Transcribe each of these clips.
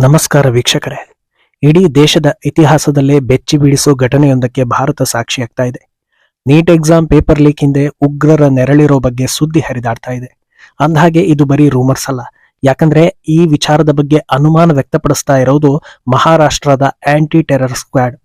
ನಮಸ್ಕಾರ ವೀಕ್ಷಕರೇ. ಇಡೀ ದೇಶದ ಇತಿಹಾಸದಲ್ಲೇ ಬೆಚ್ಚಿ ಬೀಳಿಸೋ ಘಟನೆಯೊಂದಕ್ಕೆ ಭಾರತ ಸಾಕ್ಷಿಯಾಗ್ತಾ ಇದೆ. ನೀಟ್ ಎಕ್ಸಾಮ್ ಪೇಪರ್ ಲೀಕ್ ಹಿಂದೆ ಉಗ್ರರ ನೆರಳಿರೋ ಬಗ್ಗೆ ಸುದ್ದಿ ಹರಿದಾಡ್ತಾ ಇದೆ. ಅಂದಹಾಗೆ ಇದು ಬರೀ ರೂಮರ್ಸ್ ಅಲ್ಲ. ಯಾಕಂದ್ರೆ ಈ ವಿಚಾರದ ಬಗ್ಗೆ ಅನುಮಾನ ವ್ಯಕ್ತಪಡಿಸ್ತಾ ಇರೋದು ಮಹಾರಾಷ್ಟ್ರದ ಆಂಟಿ ಟೆರರ್ ಸ್ಕ್ವಾಡ್.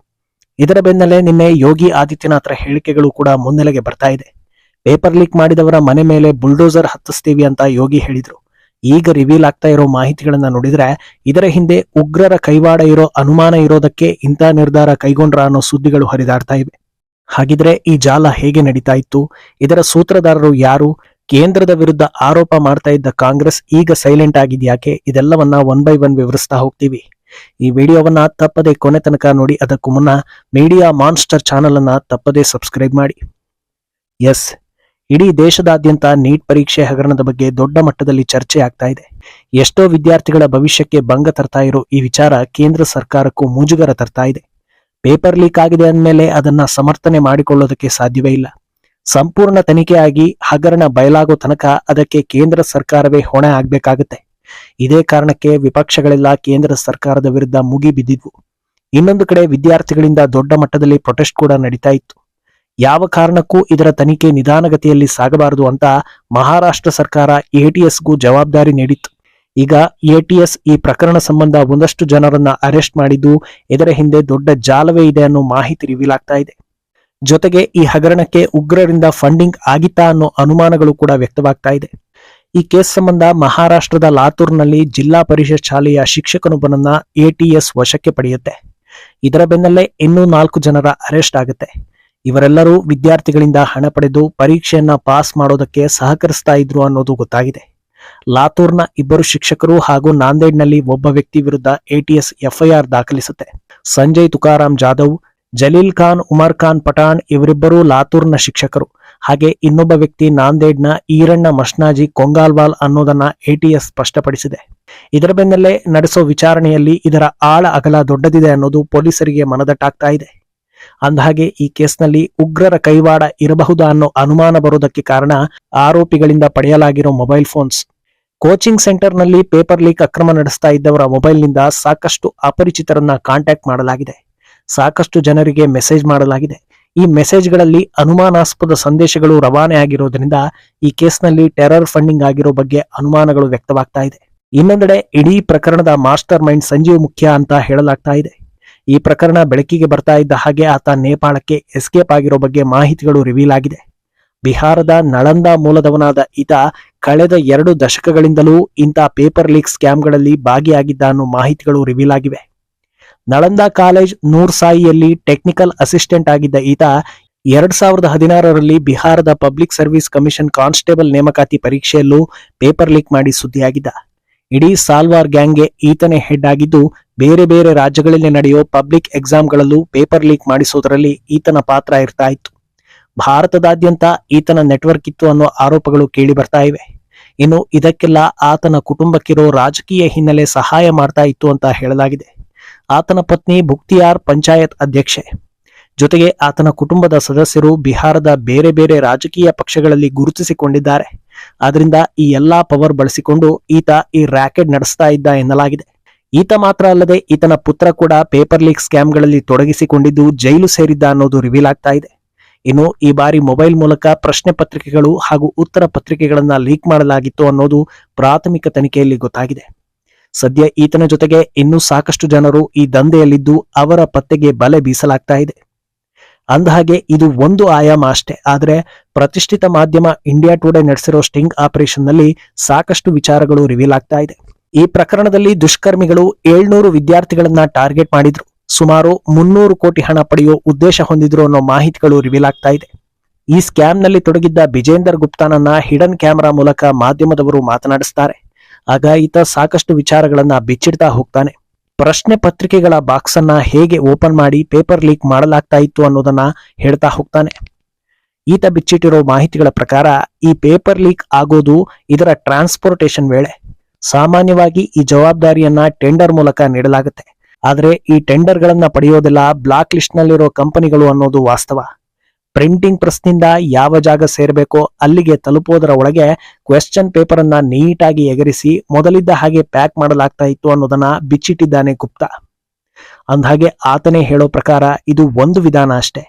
ಇದರ ಬೆನ್ನಲ್ಲೇ ನಿನ್ನೆ ಯೋಗಿ ಆದಿತ್ಯನಾಥ್ರ ಹೇಳಿಕೆಗಳು ಕೂಡ ಮುನ್ನೆಲೆಗೆ ಬರ್ತಾ ಇದೆ. ಪೇಪರ್ ಲೀಕ್ ಮಾಡಿದವರ ಮನೆ ಮೇಲೆ ಬುಲ್ಡೋಸರ್ ಹತ್ತಿಸ್ತೀವಿ ಅಂತ ಯೋಗಿ ಹೇಳಿದ್ರು. ಈಗ ರಿವೀಲ್ ಆಗ್ತಾ ಇರೋ ಮಾಹಿತಿಗಳನ್ನ ನೋಡಿದ್ರೆ, ಇದರ ಹಿಂದೆ ಉಗ್ರರ ಕೈವಾಡ ಇರೋ ಅನುಮಾನ ಇರೋದಕ್ಕೆ ಇಂಥ ನಿರ್ಧಾರ ಕೈಗೊಂಡ್ರ ಅನ್ನೋ ಸುದ್ದಿಗಳು ಹರಿದಾಡ್ತಾ ಇವೆ. ಹಾಗಿದ್ರೆ ಈ ಜಾಲ ಹೇಗೆ ನಡೀತಾ ಇತ್ತು? ಇದರ ಸೂತ್ರಧಾರರು ಯಾರು? ಕೇಂದ್ರದ ವಿರುದ್ಧ ಆರೋಪ ಮಾಡ್ತಾ ಇದ್ದ ಕಾಂಗ್ರೆಸ್ ಈಗ ಸೈಲೆಂಟ್ ಆಗಿದ್ಯಾಕೆ? ಇದೆಲ್ಲವನ್ನ ಒನ್ ಬೈ ಒನ್ ವಿವರಿಸ್ತಾ ಹೋಗ್ತೀವಿ. ಈ ವಿಡಿಯೋವನ್ನ ತಪ್ಪದೆ ಕೊನೆ ತನಕ ನೋಡಿ, ಅದಕ್ಕೂ ಮುನ್ನ ಮೀಡಿಯಾ ಮಾನ್ಸ್ಟರ್ ಚಾನೆಲ್ ಅನ್ನ ತಪ್ಪದೆ ಸಬ್ಸ್ಕ್ರೈಬ್ ಮಾಡಿ. ಎಸ್ ಇಡೀ ದೇಶದಾದ್ಯಂತ ನೀಟ್ ಪರೀಕ್ಷೆ ಹಗರಣದ ಬಗ್ಗೆ ದೊಡ್ಡ ಮಟ್ಟದಲ್ಲಿ ಚರ್ಚೆ ಆಗ್ತಾ ಇದೆ. ಎಷ್ಟೋ ವಿದ್ಯಾರ್ಥಿಗಳ ಭವಿಷ್ಯಕ್ಕೆ ಭಂಗ ತರ್ತಾ ಇರೋ ಈ ವಿಚಾರ ಕೇಂದ್ರ ಸರ್ಕಾರಕ್ಕೂ ಮುಜುಗರ ತರ್ತಾ ಇದೆ. ಪೇಪರ್ ಲೀಕ್ ಆಗಿದೆ ಅಂದಮೇಲೆ ಅದನ್ನ ಸಮರ್ಥನೆ ಮಾಡಿಕೊಳ್ಳೋದಕ್ಕೆ ಸಾಧ್ಯವೇ ಇಲ್ಲ. ಸಂಪೂರ್ಣ ತನಿಖೆಯಾಗಿ ಹಗರಣ ಬಯಲಾಗೋ ತನಕ ಅದಕ್ಕೆ ಕೇಂದ್ರ ಸರ್ಕಾರವೇ ಹೊಣೆ ಆಗ್ಬೇಕಾಗತ್ತೆ. ಇದೇ ಕಾರಣಕ್ಕೆ ವಿಪಕ್ಷಗಳೆಲ್ಲ ಕೇಂದ್ರ ಸರ್ಕಾರದ ವಿರುದ್ಧ ಮುಗಿ ಬಿದ್ದಿದ್ವು ಇನ್ನೊಂದು ಕಡೆ ವಿದ್ಯಾರ್ಥಿಗಳಿಂದ ದೊಡ್ಡ ಮಟ್ಟದಲ್ಲಿ ಪ್ರೊಟೆಸ್ಟ್ ಕೂಡ ನಡೀತಾ ಇತ್ತು. ಯಾವ ಕಾರಣಕ್ಕೂ ಇದರ ತನಿಖೆ ನಿಧಾನಗತಿಯಲ್ಲಿ ಸಾಗಬಾರದು ಅಂತ ಮಹಾರಾಷ್ಟ್ರ ಸರ್ಕಾರ ಎಟಿಎಸ್ಗೂ ಜವಾಬ್ದಾರಿ ನೀಡಿತ್ತು. ಈಗ ಎಟಿಎಸ್ ಈ ಪ್ರಕರಣ ಸಂಬಂಧ ಒಂದಷ್ಟು ಜನರನ್ನ ಅರೆಸ್ಟ್ ಮಾಡಿದ್ದು ಇದರ ಹಿಂದೆ ದೊಡ್ಡ ಜಾಲವೇ ಇದೆ ಅನ್ನೋ ಮಾಹಿತಿ ರಿವೀಲ್ ಆಗ್ತಾ ಇದೆ. ಜೊತೆಗೆ ಈ ಹಗರಣಕ್ಕೆ ಉಗ್ರರಿಂದ ಫಂಡಿಂಗ್ ಆಗಿತ್ತಾ ಅನ್ನೋ ಅನುಮಾನಗಳು ಕೂಡ ವ್ಯಕ್ತವಾಗ್ತಾ ಇದೆ. ಈ ಕೇಸ್ ಸಂಬಂಧ ಮಹಾರಾಷ್ಟ್ರದ ಲಾತೂರ್ನಲ್ಲಿ ಜಿಲ್ಲಾ ಪರಿಷತ್ ಶಾಲೆಯ ಶಿಕ್ಷಕನೊಬ್ಬನನ್ನ ಎಟಿಎಸ್ ವಶಕ್ಕೆ ಪಡೆಯುತ್ತೆ. ಇದರ ಬೆನ್ನಲ್ಲೇ ಇನ್ನೂ ನಾಲ್ಕು ಜನರ ಅರೆಸ್ಟ್ ಆಗುತ್ತೆ. ಇವರೆಲ್ಲರೂ ವಿದ್ಯಾರ್ಥಿಗಳಿಂದ ಹಣ ಪಡೆದು ಪರೀಕ್ಷೆಯನ್ನ ಪಾಸ್ ಮಾಡೋದಕ್ಕೆ ಸಹಕರಿಸ್ತಾ ಇದ್ರು ಅನ್ನೋದು ಗೊತ್ತಾಗಿದೆ. ಲಾತೂರ್ನ ಇಬ್ಬರು ಶಿಕ್ಷಕರು ಹಾಗೂ ನಾಂದೇಡ್ನಲ್ಲಿ ಒಬ್ಬ ವ್ಯಕ್ತಿ ವಿರುದ್ಧ ಎಟಿಎಸ್ ಎಫ್ಐಆರ್ ದಾಖಲಿಸುತ್ತೆ. ಸಂಜಯ್ ತುಕಾರಾಂ ಜಾಧವ್, ಜಲೀಲ್ ಖಾನ್, ಉಮರ್ ಖಾನ್ ಪಠಾಣ್ ಇವರಿಬ್ಬರು ಲಾತೂರ್ನ ಶಿಕ್ಷಕರು. ಹಾಗೆ ಇನ್ನೊಬ್ಬ ವ್ಯಕ್ತಿ ನಾಂದೇಡ್ನ ಈರಣ್ಣ ಮಷ್ನಾಜಿ ಕೊಂಗಾಲ್ವಾಲ್ ಅನ್ನೋದನ್ನ ಎಟಿಎಸ್ ಸ್ಪಷ್ಟಪಡಿಸಿದೆ. ಇದರ ಬೆನ್ನಲ್ಲೇ ನಡೆಸೋ ವಿಚಾರಣೆಯಲ್ಲಿ ಇದರ ಆಳ ಅಗಲ ದೊಡ್ಡದಿದೆ ಅನ್ನೋದು ಪೊಲೀಸರಿಗೆ ಮನದಟ್ಟಾಗ್ತಾ ಇದೆ. ಅಂದಹಾಗೆ ಈ ಕೇಸ್ನಲ್ಲಿ ಉಗ್ರರ ಕೈವಾಡ ಇರಬಹುದಾ ಅನ್ನೋ ಅನುಮಾನ ಬರೋದಕ್ಕೆ ಕಾರಣ ಆರೋಪಿಗಳಿಂದ ಪಡೆಯಲಾಗಿರೋ ಮೊಬೈಲ್ ಫೋನ್ಸ್. ಕೋಚಿಂಗ್ ಸೆಂಟರ್ನಲ್ಲಿ ಪೇಪರ್ ಲೀಕ್ ಅಕ್ರಮ ನಡೆಸ್ತಾ ಇದ್ದವರ ಮೊಬೈಲ್ನಿಂದ ಸಾಕಷ್ಟು ಅಪರಿಚಿತರನ್ನ ಕಾಂಟ್ಯಾಕ್ಟ್ ಮಾಡಲಾಗಿದೆ. ಸಾಕಷ್ಟು ಜನರಿಗೆ ಮೆಸೇಜ್ ಮಾಡಲಾಗಿದೆ. ಈ ಮೆಸೇಜ್ಗಳಲ್ಲಿ ಅನುಮಾನಾಸ್ಪದ ಸಂದೇಶಗಳು ರವಾನೆ ಆಗಿರೋದ್ರಿಂದ ಈ ಕೇಸ್ನಲ್ಲಿ ಟೆರರ್ ಫಂಡಿಂಗ್ ಆಗಿರೋ ಬಗ್ಗೆ ಅನುಮಾನಗಳು ವ್ಯಕ್ತವಾಗ್ತಾ ಇದೆ. ಇನ್ನೊಂದೆಡೆ ಇಡೀ ಪ್ರಕರಣದ ಮಾಸ್ಟರ್ ಮೈಂಡ್ ಸಂಜೀವ್ ಮುಖ್ಯ ಅಂತ ಹೇಳಲಾಗ್ತಾ ಇದೆ. ಈ ಪ್ರಕರಣ ಬೆಳಕಿಗೆ ಬರ್ತಾ ಇದ್ದ ಹಾಗೆ ಆತ ನೇಪಾಳಕ್ಕೆ ಎಸ್ಕೇಪ್ ಆಗಿರೋ ಬಗ್ಗೆ ಮಾಹಿತಿಗಳು ರಿವೀಲ್ ಆಗಿದೆ. ಬಿಹಾರದ ನಳಂದ ಮೂಲದವನಾದ ಈತ ಕಳೆದ ಎರಡು ದಶಕಗಳಿಂದಲೂ ಇಂಥ ಪೇಪರ್ ಲೀಕ್ ಸ್ಕ್ಯಾಮ್ಗಳಲ್ಲಿ ಭಾಗಿಯಾಗಿದ್ದ ಅನ್ನೋ ಮಾಹಿತಿಗಳು ರಿವೀಲ್ ಆಗಿವೆ. ನಳಂದ ಕಾಲೇಜ್ ನೂರ್ ಸಾಯಿಯಲ್ಲಿ ಟೆಕ್ನಿಕಲ್ ಅಸಿಸ್ಟೆಂಟ್ ಆಗಿದ್ದ ಈತ ಎರಡ್ ಸಾವಿರದ ಹದಿನಾರರಲ್ಲಿ ಬಿಹಾರದ ಪಬ್ಲಿಕ್ ಸರ್ವಿಸ್ ಕಮಿಷನ್ ಕಾನ್ಸ್ಟೇಬಲ್ ನೇಮಕಾತಿ ಪರೀಕ್ಷೆಯಲ್ಲೂ ಪೇಪರ್ ಲೀಕ್ ಮಾಡಿ ಸುದ್ದಿಯಾಗಿದ್ದ. ಇಡೀ ಸಾಲ್ವಾರ್ ಗ್ಯಾಂಗ್ಗೆ ಈತನೇ ಹೆಡ್ ಆಗಿದ್ದು ಬೇರೆ ಬೇರೆ ರಾಜ್ಯಗಳಲ್ಲಿ ನಡೆಯೋ ಪಬ್ಲಿಕ್ ಎಕ್ಸಾಮ್ಗಳಲ್ಲೂ ಪೇಪರ್ ಲೀಕ್ ಮಾಡಿಸೋದರಲ್ಲಿ ಈತನ ಪಾತ್ರ ಇರ್ತಾ ಇತ್ತು. ಭಾರತದಾದ್ಯಂತ ಈತನ ನೆಟ್ವರ್ಕ್ ಇತ್ತು ಅನ್ನೋ ಆರೋಪಗಳು ಕೇಳಿ ಬರ್ತಾ ಇವೆ. ಇನ್ನು ಇದಕ್ಕೆಲ್ಲ ಆತನ ಕುಟುಂಬಕ್ಕಿರೋ ರಾಜಕೀಯ ಹಿನ್ನೆಲೆ ಸಹಾಯ ಮಾಡ್ತಾ ಇತ್ತು ಅಂತ ಹೇಳಲಾಗಿದೆ. ಆತನ ಪತ್ನಿ ಭುಕ್ತಿಯಾರ್ ಪಂಚಾಯತ್ ಅಧ್ಯಕ್ಷೆ. ಜೊತೆಗೆ ಆತನ ಕುಟುಂಬದ ಸದಸ್ಯರು ಬಿಹಾರದ ಬೇರೆ ಬೇರೆ ರಾಜಕೀಯ ಪಕ್ಷಗಳಲ್ಲಿ ಗುರುತಿಸಿಕೊಂಡಿದ್ದಾರೆ. ಆದ್ರಿಂದ ಈ ಎಲ್ಲಾ ಪವರ್ ಬಳಸಿಕೊಂಡು ಈತ ಈ ರ್ಯಾಕೆಟ್ ನಡೆಸ್ತಾ ಇದ್ದ ಎನ್ನಲಾಗಿದೆ. ಈತ ಮಾತ್ರ ಅಲ್ಲದೆ ಈತನ ಪುತ್ರ ಕೂಡ ಪೇಪರ್ ಲೀಕ್ ಸ್ಕ್ಯಾಮ್ಗಳಲ್ಲಿ ತೊಡಗಿಸಿಕೊಂಡಿದ್ದು ಜೈಲು ಸೇರಿದ್ದ ಅನ್ನೋದು ರಿವೀಲ್ ಆಗ್ತಾ ಇದೆ. ಇನ್ನು ಈ ಬಾರಿ ಮೊಬೈಲ್ ಮೂಲಕ ಪ್ರಶ್ನೆ ಪತ್ರಿಕೆಗಳು ಹಾಗೂ ಉತ್ತರ ಪತ್ರಿಕೆಗಳನ್ನ ಲೀಕ್ ಮಾಡಲಾಗಿತ್ತು ಅನ್ನೋದು ಪ್ರಾಥಮಿಕ ತನಿಖೆಯಲ್ಲಿ ಗೊತ್ತಾಗಿದೆ. ಸದ್ಯ ಈತನ ಜೊತೆಗೆ ಇನ್ನೂ ಸಾಕಷ್ಟು ಜನರು ಈ ದಂಧೆಯಲ್ಲಿದ್ದು ಅವರ ಪತ್ತೆಗೆ ಬಲೆ ಬೀಸಲಾಗ್ತಾ ಇದೆ. ಅಂದಹಾಗೆ ಇದು ಒಂದು ಆಯಾಮ ಅಷ್ಟೇ, ಆದರೆ ಪ್ರತಿಷ್ಠಿತ ಮಾಧ್ಯಮ ಇಂಡಿಯಾ ಟುಡೇ ನಡೆಸಿರೋ ಸ್ಟಿಂಗ್ ಆಪರೇಷನ್ನಲ್ಲಿ ಸಾಕಷ್ಟು ವಿಚಾರಗಳು ರಿವೀಲ್ ಆಗ್ತಾ ಇದೆ. ಈ ಪ್ರಕರಣದಲ್ಲಿ ದುಷ್ಕರ್ಮಿಗಳು ಏಳ್ನೂರು ವಿದ್ಯಾರ್ಥಿಗಳನ್ನ ಟಾರ್ಗೆಟ್ ಮಾಡಿದ್ರು. ಸುಮಾರು ಮುನ್ನೂರು ಕೋಟಿ ಹಣ ಪಡೆಯುವ ಉದ್ದೇಶ ಹೊಂದಿದ್ರು ಅನ್ನೋ ಮಾಹಿತಿಗಳು ರಿವೀಲ್ ಆಗ್ತಾ ಇದೆ. ಈ ಸ್ಕ್ಯಾಮ್ನಲ್ಲಿ ತೊಡಗಿದ್ದ ಬಿಜೇಂದರ್ ಗುಪ್ತಾನನ್ನ ಹಿಡನ್ ಕ್ಯಾಮೆರಾ ಮೂಲಕ ಮಾಧ್ಯಮದವರು ಮಾತನಾಡಿಸ್ತಾರೆ. ಆಗ ಈತ ಸಾಕಷ್ಟು ವಿಚಾರಗಳನ್ನ ಬಿಚ್ಚಿಡ್ತಾ ಹೋಗ್ತಾನೆ. ಪ್ರಶ್ನೆ ಪತ್ರಿಕೆಗಳ ಬಾಕ್ಸ್ ಅನ್ನ ಹೇಗೆ ಓಪನ್ ಮಾಡಿ ಪೇಪರ್ ಲೀಕ್ ಮಾಡಲಾಗ್ತಾ ಇತ್ತು ಅನ್ನೋದನ್ನ ಹೇಳ್ತಾ ಹೋಗ್ತಾನೆ. ಈತ ಬಿಚ್ಚಿಟ್ಟಿರೋ ಮಾಹಿತಿಗಳ ಪ್ರಕಾರ ಈ ಪೇಪರ್ ಲೀಕ್ ಆಗೋದು ಇದರ ಟ್ರಾನ್ಸ್ಪೋರ್ಟೇಷನ್ ವೇಳೆ. ಸಾಮಾನ್ಯವಾಗಿ ಈ ಜವಾಬ್ದಾರಿಯನ್ನ ಟೆಂಡರ್ ಮೂಲಕ ನೀಡಲಾಗುತ್ತೆ. ಆದರೆ ಈ ಟೆಂಡರ್ಗಳನ್ನ ಪಡೆಯೋದೆಲ್ಲ, ಬ್ಲಾಕ್ ಲಿಸ್ಟ್ ನಲ್ಲಿರೋ ಕಂಪನಿಗಳು ಅನ್ನೋದು ವಾಸ್ತವ. ಪ್ರಿಂಟಿಂಗ್ ಪ್ರೆಸ್ನಿಂದ ಯಾವ ಜಾಗ ಸೇರಬೇಕೋ ಅಲ್ಲಿಗೆ ತಲುಪೋದರ ಒಳಗೆ ಕ್ವೆಶ್ಚನ್ ಪೇಪರ್ ಅನ್ನ ನೀಟಾಗಿ ಎಗರಿಸಿ ಮೊದಲಿದ್ದ ಹಾಗೆ ಪ್ಯಾಕ್ ಮಾಡಲಾಗ್ತಾ ಇತ್ತು ಅನ್ನೋದನ್ನ ಬಿಚ್ಚಿಟ್ಟಿದ್ದಾನೆ ಗುಪ್ತಾ. ಅಂದ್ಹಾಗೆ ಆತನೇ ಹೇಳೋ ಪ್ರಕಾರ ಇದು ಒಂದು ವಿಧಾನ ಅಷ್ಟೇ.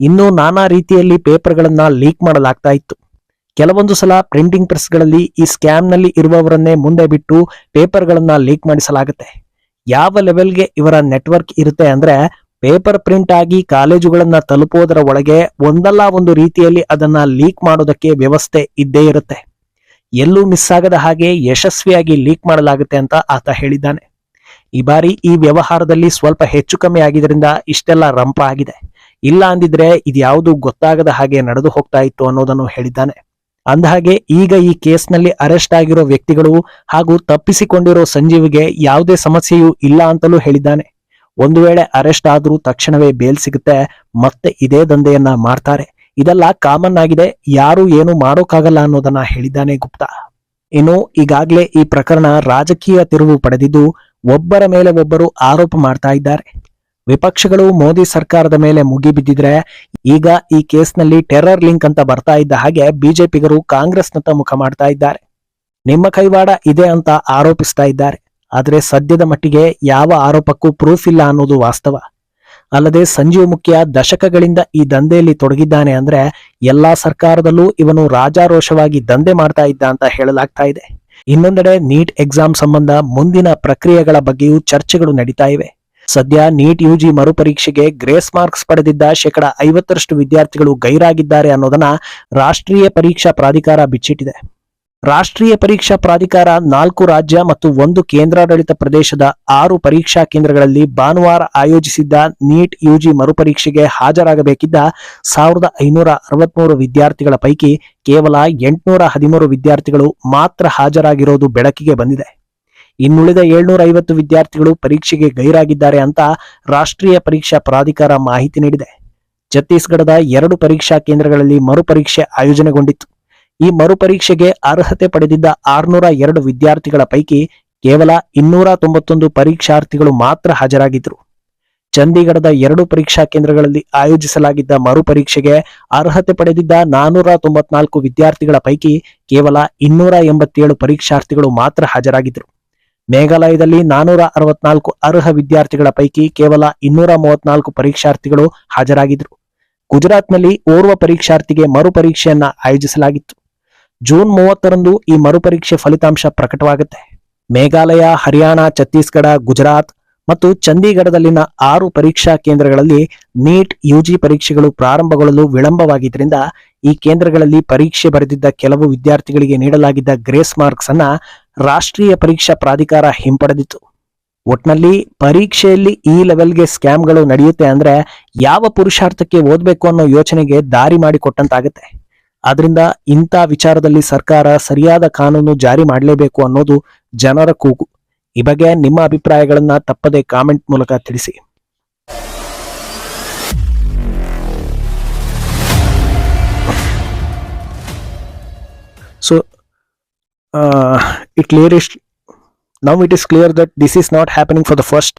ಇನ್ನೂ ನಾನಾ ರೀತಿಯಲ್ಲಿ ಪೇಪರ್ಗಳನ್ನ ಲೀಕ್ ಮಾಡಲಾಗ್ತಾ ಇತ್ತು. ಕೆಲವೊಂದು ಸಲ ಪ್ರಿಂಟಿಂಗ್ ಪ್ರೆಸ್ಗಳಲ್ಲಿ ಈ ಸ್ಕ್ಯಾಮ್ನಲ್ಲಿ ಇರುವವರನ್ನೇ ಮುಂದೆ ಬಿಟ್ಟು ಪೇಪರ್ಗಳನ್ನು ಲೀಕ್ ಮಾಡಿಸಲಾಗುತ್ತೆ. ಯಾವ ಲೆವೆಲ್ಗೆ ಇವರ ನೆಟ್ವರ್ಕ್ ಇರುತ್ತೆ ಅಂದ್ರೆ ಪೇಪರ್ ಪ್ರಿಂಟ್ ಆಗಿ ಕಾಲೇಜುಗಳನ್ನ ತಲುಪೋದರ ಒಳಗೆ ಒಂದಲ್ಲ ಒಂದು ರೀತಿಯಲ್ಲಿ ಅದನ್ನ ಲೀಕ್ ಮಾಡೋದಕ್ಕೆ ವ್ಯವಸ್ಥೆ ಇದ್ದೇ ಇರುತ್ತೆ. ಎಲ್ಲೂ ಮಿಸ್ ಆಗದ ಹಾಗೆ ಯಶಸ್ವಿಯಾಗಿ ಲೀಕ್ ಮಾಡಲಾಗುತ್ತೆ ಅಂತ ಆತ ಹೇಳಿದ್ದಾನೆ. ಈ ಬಾರಿ ಈ ವ್ಯವಹಾರದಲ್ಲಿ ಸ್ವಲ್ಪ ಹೆಚ್ಚು ಕಮ್ಮಿ ಆಗಿದ್ರಿಂದ ಇಷ್ಟೆಲ್ಲ ರಂಪ ಆಗಿದೆ. ಇಲ್ಲ ಅಂದಿದ್ರೆ ಇದ್ಯಾವುದು ಗೊತ್ತಾಗದ ಹಾಗೆ ನಡೆದು ಹೋಗ್ತಾ ಇತ್ತು ಅನ್ನೋದನ್ನು ಹೇಳಿದ್ದಾನೆ. ಅಂದಹಾಗೆ ಈಗ ಈ ಕೇಸ್ನಲ್ಲಿ ಅರೆಸ್ಟ್ ಆಗಿರೋ ವ್ಯಕ್ತಿಗಳು ಹಾಗೂ ತಪ್ಪಿಸಿಕೊಂಡಿರೋ ಸಂಜೀವಿಗೆ ಯಾವುದೇ ಸಮಸ್ಯೆಯೂ ಇಲ್ಲ ಅಂತಲೂ ಹೇಳಿದ್ದಾನೆ. ಒಂದು ವೇಳೆ ಅರೆಸ್ಟ್ ಆದರೂ ತಕ್ಷಣವೇ ಬೇಲ್ ಸಿಗುತ್ತೆ, ಮತ್ತೆ ಇದೇ ದಂಧೆಯನ್ನ ಮಾಡ್ತಾರೆ. ಇದೆಲ್ಲ ಕಾಮನ್ ಆಗಿದೆ, ಯಾರು ಏನು ಮಾಡೋಕ್ಕಾಗಲ್ಲ ಅನ್ನೋದನ್ನ ಹೇಳಿದ್ದಾನೆ ಗುಪ್ತಾ. ಇನ್ನು ಈಗಾಗಲೇ ಈ ಪ್ರಕರಣ ರಾಜಕೀಯ ತಿರುವು ಪಡೆದಿದ್ದು, ಒಬ್ಬರ ಮೇಲೆ ಒಬ್ಬರು ಆರೋಪ ಮಾಡ್ತಾ ಇದ್ದಾರೆ. ವಿಪಕ್ಷಗಳು ಮೋದಿ ಸರ್ಕಾರದ ಮೇಲೆ ಮುಗಿಬಿದ್ದಿದ್ರೆ ಈಗ ಈ ಕೇಸ್ನಲ್ಲಿ ಟೆರರ್ ಲಿಂಕ್ ಅಂತ ಬರ್ತಾ ಇದ್ದ ಹಾಗೆ ಬಿಜೆಪಿಗರು ಕಾಂಗ್ರೆಸ್ನತ್ತ ಮುಖ ಮಾಡ್ತಾ ಇದ್ದಾರೆ. ನಿಮ್ಮ ಕೈವಾಡ ಇದೆ ಅಂತ ಆರೋಪಿಸ್ತಾ ಇದ್ದಾರೆ. ಆದರೆ ಸದ್ಯದ ಮಟ್ಟಿಗೆ ಯಾವ ಆರೋಪಕ್ಕೂ ಪ್ರೂಫ್ ಇಲ್ಲ ಅನ್ನೋದು ವಾಸ್ತವ. ಅಲ್ಲದೆ ಸಂಜೀವ್ ಮುಖ್ಯ ದಶಕಗಳಿಂದ ಈ ದಂಧೆಯಲ್ಲಿ ತೊಡಗಿದ್ದಾನೆ ಅಂದ್ರೆ ಎಲ್ಲಾ ಸರ್ಕಾರದಲ್ಲೂ ಇವನು ರಾಜಾರೋಷವಾಗಿ ದಂಧೆ ಮಾಡ್ತಾ ಇದ್ದ ಅಂತ ಹೇಳಲಾಗ್ತಾ ಇದೆ. ಇನ್ನೊಂದೆಡೆ ನೀಟ್ ಎಕ್ಸಾಮ್ ಸಂಬಂಧ ಮುಂದಿನ ಪ್ರಕ್ರಿಯೆಗಳ ಬಗ್ಗೆಯೂ ಚರ್ಚೆಗಳು ನಡೀತಾ ಇವೆ. ಸದ್ಯ ನೀಟ್ ಯುಜಿ ಮರುಪರೀಕ್ಷೆಗೆ ಗ್ರೇಸ್ ಮಾರ್ಕ್ಸ್ ಪಡೆದಿದ್ದ ಶೇಕಡ ಐವತ್ತರಷ್ಟು ವಿದ್ಯಾರ್ಥಿಗಳು ಗೈರಾಗಿದ್ದಾರೆ ಅನ್ನೋದನ್ನ ರಾಷ್ಟ್ರೀಯ ಪರೀಕ್ಷಾ ಪ್ರಾಧಿಕಾರ ಬಿಚ್ಚಿಟ್ಟಿದೆ. ರಾಷ್ಟ್ರೀಯ ಪರೀಕ್ಷಾ ಪ್ರಾಧಿಕಾರ ನಾಲ್ಕು ರಾಜ್ಯ ಮತ್ತು ಒಂದು ಕೇಂದ್ರಾಡಳಿತ ಪ್ರದೇಶದ ಆರು ಪರೀಕ್ಷಾ ಕೇಂದ್ರಗಳಲ್ಲಿ ಭಾನುವಾರ ಆಯೋಜಿಸಿದ್ದ ನೀಟ್ ಯುಜಿ ಮರುಪರೀಕ್ಷೆಗೆ ಹಾಜರಾಗಬೇಕಿದ್ದ ಸಾವಿರದ ಐನೂರ ಅರವತ್ಮೂರು ವಿದ್ಯಾರ್ಥಿಗಳ ಪೈಕಿ ಕೇವಲ ಎಂಟುನೂರ ಹದಿಮೂರು ವಿದ್ಯಾರ್ಥಿಗಳು ಮಾತ್ರ ಹಾಜರಾಗಿರೋದು ಬೆಳಕಿಗೆ ಬಂದಿದೆ. ಇನ್ನುಳಿದ ಏಳ್ನೂರ ಐವತ್ತು ವಿದ್ಯಾರ್ಥಿಗಳು ಪರೀಕ್ಷೆಗೆ ಗೈರಾಗಿದ್ದಾರೆ ಅಂತ ರಾಷ್ಟ್ರೀಯ ಪರೀಕ್ಷಾ ಪ್ರಾಧಿಕಾರ ಮಾಹಿತಿ ನೀಡಿದೆ. ಛತ್ತೀಸ್ಗಢದ ಎರಡು ಪರೀಕ್ಷಾ ಕೇಂದ್ರಗಳಲ್ಲಿ ಮರುಪರೀಕ್ಷೆ ಆಯೋಜನೆಗೊಂಡಿತ್ತು. ಈ ಮರುಪರೀಕ್ಷೆಗೆ ಅರ್ಹತೆ ಪಡೆದಿದ್ದ ಆರ್ನೂರ ಎರಡು ವಿದ್ಯಾರ್ಥಿಗಳ ಪೈಕಿ ಕೇವಲ ಇನ್ನೂರ ತೊಂಬತ್ತೊಂದು ಪರೀಕ್ಷಾರ್ಥಿಗಳು ಮಾತ್ರ ಹಾಜರಾಗಿದ್ದರು. ಚಂಡೀಗಢದ ಎರಡು ಪರೀಕ್ಷಾ ಕೇಂದ್ರಗಳಲ್ಲಿ ಆಯೋಜಿಸಲಾಗಿದ್ದ ಮರುಪರೀಕ್ಷೆಗೆ ಅರ್ಹತೆ ಪಡೆದಿದ್ದ ನಾನೂರ ತೊಂಬತ್ನಾಲ್ಕು ವಿದ್ಯಾರ್ಥಿಗಳ ಪೈಕಿ ಕೇವಲ ಇನ್ನೂರ ಎಂಬತ್ತೇಳು ಪರೀಕ್ಷಾರ್ಥಿಗಳು ಮಾತ್ರ ಹಾಜರಾಗಿದ್ದರು. ಮೇಘಾಲಯದಲ್ಲಿ ನಾನೂರ ಅರವತ್ನಾಲ್ಕು ಅರ್ಹ ವಿದ್ಯಾರ್ಥಿಗಳ ಪೈಕಿ ಕೇವಲ ಇನ್ನೂರ ಮೂವತ್ನಾಲ್ಕು ಪರೀಕ್ಷಾರ್ಥಿಗಳು ಹಾಜರಾಗಿದ್ದರು. ಗುಜರಾತ್ನಲ್ಲಿ ಓರ್ವ ಪರೀಕ್ಷಾರ್ಥಿಗೆ ಮರುಪರೀಕ್ಷೆಯನ್ನ ಆಯೋಜಿಸಲಾಗಿತ್ತು. ಜೂನ್ ಮೂವತ್ತರಂದು ಈ ಮರುಪರೀಕ್ಷೆ ಫಲಿತಾಂಶ ಪ್ರಕಟವಾಗುತ್ತೆ. ಮೇಘಾಲಯ, ಹರಿಯಾಣ, ಛತ್ತೀಸ್ಗಢ, ಗುಜರಾತ್ ಮತ್ತು ಚಂಡೀಗಢದಲ್ಲಿನ ಆರು ಪರೀಕ್ಷಾ ಕೇಂದ್ರಗಳಲ್ಲಿ ನೀಟ್, ಯುಜಿ ಪರೀಕ್ಷೆಗಳು ಪ್ರಾರಂಭಗೊಳ್ಳಲು ವಿಳಂಬವಾಗಿದ್ದರಿಂದ ಈ ಕೇಂದ್ರಗಳಲ್ಲಿ ಪರೀಕ್ಷೆ ಬರೆದಿದ್ದ ಕೆಲವು ವಿದ್ಯಾರ್ಥಿಗಳಿಗೆ ನೀಡಲಾಗಿದ್ದ ಗ್ರೇಸ್ ಮಾರ್ಕ್ಸ್ ಅನ್ನ ರಾಷ್ಟ್ರೀಯ ಪರೀಕ್ಷಾ ಪ್ರಾಧಿಕಾರ ಹಿಂಪಡೆದಿತ್ತು ಒಟ್ನಲ್ಲಿ ಪರೀಕ್ಷೆಯಲ್ಲಿ ಈ ಲೆವೆಲ್ಗೆ ಸ್ಕ್ಯಾಮ್ಗಳು ನಡೆಯುತ್ತೆ ಅಂದ್ರೆ ಯಾವ ಪುರುಷಾರ್ಥಕ್ಕೆ ಓದಬೇಕು ಅನ್ನೋ ಯೋಚನೆಗೆ ದಾರಿ ಮಾಡಿಕೊಟ್ಟಂತಾಗುತ್ತೆ. ಆದ್ರಿಂದ ಇಂಥ ವಿಚಾರದಲ್ಲಿ ಸರ್ಕಾರ ಸರಿಯಾದ ಕಾನೂನು ಜಾರಿ ಮಾಡಲೇಬೇಕು ಅನ್ನೋದು ಜನರ ಕೂಗು. ಈ ಬಗ್ಗೆ ನಿಮ್ಮ ಅಭಿಪ್ರಾಯಗಳನ್ನ ತಪ್ಪದೆ ಕಾಮೆಂಟ್ ಮೂಲಕ ತಿಳಿಸಿ. So uh, it clear now it is clear that this is not happening for the first